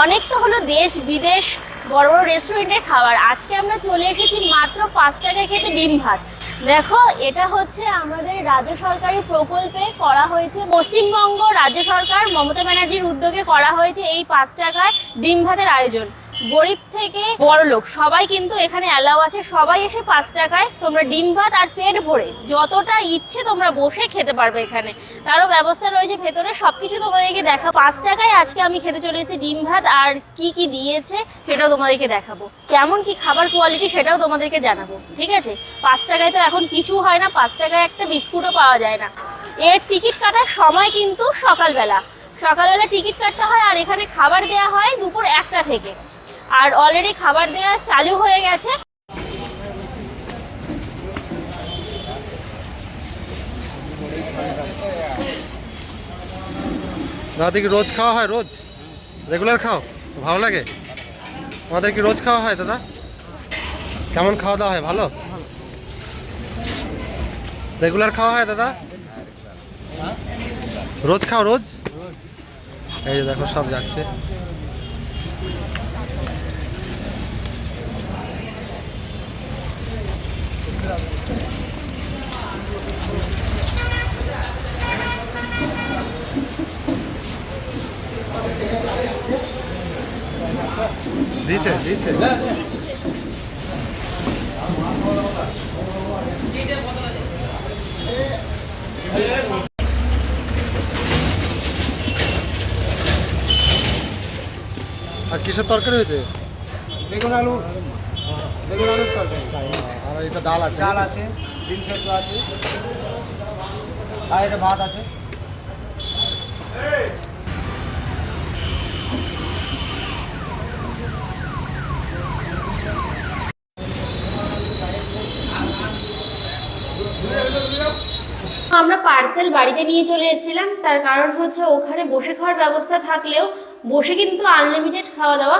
অনেক তো হলো দেশ, বিদেশ, বড় বড় রেস্টুরেন্টের খাবার। আজকে আমরা চলে এসেছি মাত্র পাঁচ টাকা খেতে ডিম ভাত। দেখো, এটা হচ্ছে আমাদের রাজ্য সরকারের প্রকল্পে করা হয়েছে। পশ্চিমবঙ্গ রাজ্য সরকার মমতা ব্যানার্জির উদ্যোগে করা হয়েছে এই পাঁচ টাকার ডিম ভাতের আয়োজন। গরিব থেকে বড় লোক, সবাই কিন্তু এখানে অ্যালাউ আছে। সবাই এসে পাঁচ টাকায় তোমরা ডিম, ভাত আর পেট ভরে যতটা ইচ্ছে তোমরা বসে খেতে পারবে এখানে। তারও ব্যবস্থা রয়েছে ভেতরে, সবকিছু তোমাদেরকে দেখা পাঁচ টাকায় আজকে আমি খেতে চলে এসেছি ডিম, ভাত আর কি কি দিয়েছে সেটাও তোমাদেরকে দেখাবো। কেমন কি খাবার কোয়ালিটি সেটাও তোমাদেরকে জানাব, ঠিক আছে? পাঁচ টাকায় তো এখন কিছু হয় না, পাঁচ টাকায় একটা বিস্কুটও পাওয়া যায় না। এর টিকিট কাটার সময় কিন্তু সকালবেলা। সকালবেলা টিকিট কাটতে হয় আর এখানে খাবার দেওয়া হয় দুপুর একটা থেকে। আর অলরেডি খাবার দেওয়া চালু হয়ে গেছে। দাদা কি রোজ খাওয়া হয়? রোজ? রেগুলার খাও? ভালো লাগে? আমাদের কি রোজ খাওয়া হয় দাদা? কেমন খাওয়া দাওয়া হয়? ভালো? রেগুলার খাওয়া হয় দাদা? রোজ খাও, রোজ? এই দেখো সব যাচ্ছে। দিয়েছে দিয়েছে। আজ কিসের তরকারি হয়েছে? বেগুন আলু। আমরা পার্সেল বাড়িতে নিয়ে চলে এসেছিলাম, তার কারণ হচ্ছে ওখানে বসে খাওয়ার ব্যবস্থা থাকলেও বসে কিন্তু আনলিমিটেড খাওয়া দাওয়া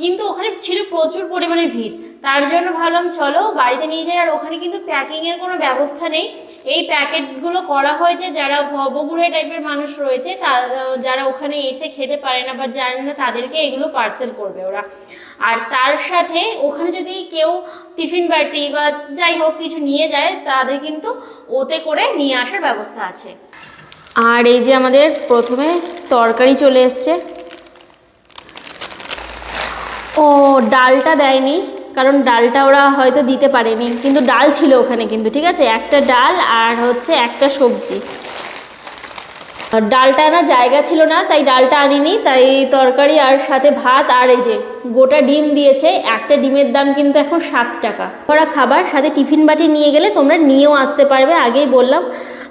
কিন্তু ওখানে ছিল প্রচুর পরিমাণে ভিড়। তার জন্য ভাবলাম, চলো বাড়িতে নিয়ে যাই। আর ওখানে কিন্তু প্যাকিংয়ের কোনো ব্যবস্থা নেই। এই প্যাকেটগুলো করা হয়েছে, যারা ভবঘুরে টাইপের মানুষ রয়েছে যারা ওখানে এসে খেতে পারে না বা জানে না, তাদেরকে এগুলো পার্সেল করবে ওরা। আর তার সাথে ওখানে যদি কেউ টিফিন বাটি বা যাই হোক কিছু নিয়ে যায়, তাদের কিন্তু ওতে করে নিয়ে আসার ব্যবস্থা আছে। আর এই যে আমাদের প্রথমে তরকারি চলে এসছে। ও, ডালটা দেয়নি, কারণ ডালটা ওরা হয়তো দিতে পারেনি, কিন্তু ডাল ছিল ওখানে কিন্তু, ঠিক আছে? একটা ডাল আর হচ্ছে একটা সবজি। ডালটা আনার জায়গা ছিল না, তাই ডালটা আনিনি, তাই তরকারি আর সাথে ভাত আর এই যে গোটা ডিম দিয়েছে, একটা ডিমের দাম কিন্তু এখন সাত টাকা। ওরা খাবার, সাথে টিফিন বাটি নিয়ে গেলে তোমরা নিয়েও আসতে পারবে, আগেই বললাম।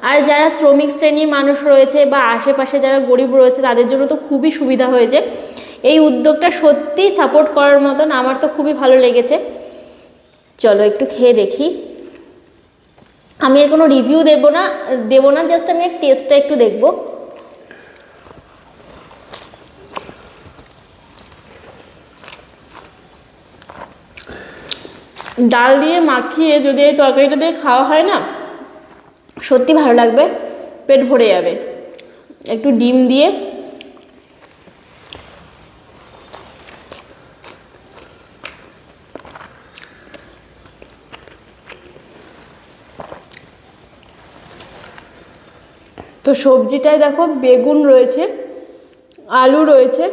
আর যারা শ্রমিক শ্রেণির মানুষ রয়েছে বা আশেপাশে যারা গরিব রয়েছে, তাদের জন্য তো খুবই সুবিধা হয়েছে। এই উদ্যোগটা সত্যিই সাপোর্ট করার মতন আমার তো খুবই ভালো লেগেছে। চলো একটু খেয়ে দেখি। আমি এর কোনো রিভিউ দেবো না দেবো না জাস্ট আমি এর টেস্টটা একটু দেখব। ডাল দিয়ে মাখিয়ে যদি এই তরকারিটা দিয়ে খাওয়া হয় না, সত্যি ভালো লাগবে, পেট ভরে যাবে। একটু ডিম দিয়ে তো সবজিটায় দেখো বেগুন রয়েছে, আলু রয়েছে,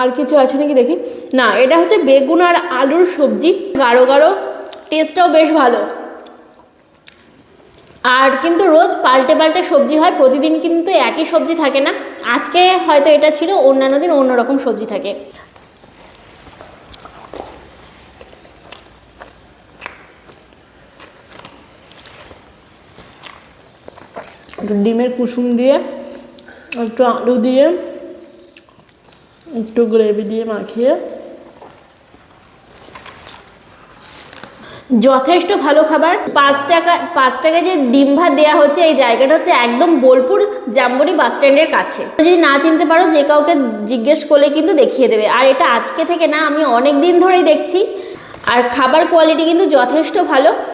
আর কিছু আছে নাকি দেখি? না, এটা হচ্ছে বেগুন আর আলুর সবজি, গাঢ় গাঢ় টেস্টটাও বেশ ভালো। আর কিন্তু রোজ পাল্টে পাল্টে সবজি হয়, প্রতিদিন কিন্তু একই সবজি থাকে না। আজকে হয়তো এটা ছিল, অন্যান্য দিন অন্যরকম সবজি থাকে। একটু ডিমের কুসুম দিয়ে, একটু আলু দিয়ে, একটু গ্রেভি দিয়ে মাখিয়ে। যথেষ্ট ভালো খাবার। পাঁচ টাকা পাঁচ টাকা যে ডিম ভাত দেওয়া হচ্ছে, এই জায়গাটা হচ্ছে একদম বোলপুর জাম্বনি বাস স্ট্যান্ডের কাছে। যদি না চিনতে পারো, যে কাউকে জিজ্ঞেস করলে কিন্তু দেখিয়ে দেবে। আর এটা আজকে থেকে না, আমি অনেক দিন ধরেই দেখছি। আর খাবার কোয়ালিটি কিন্তু যথেষ্ট ভালো।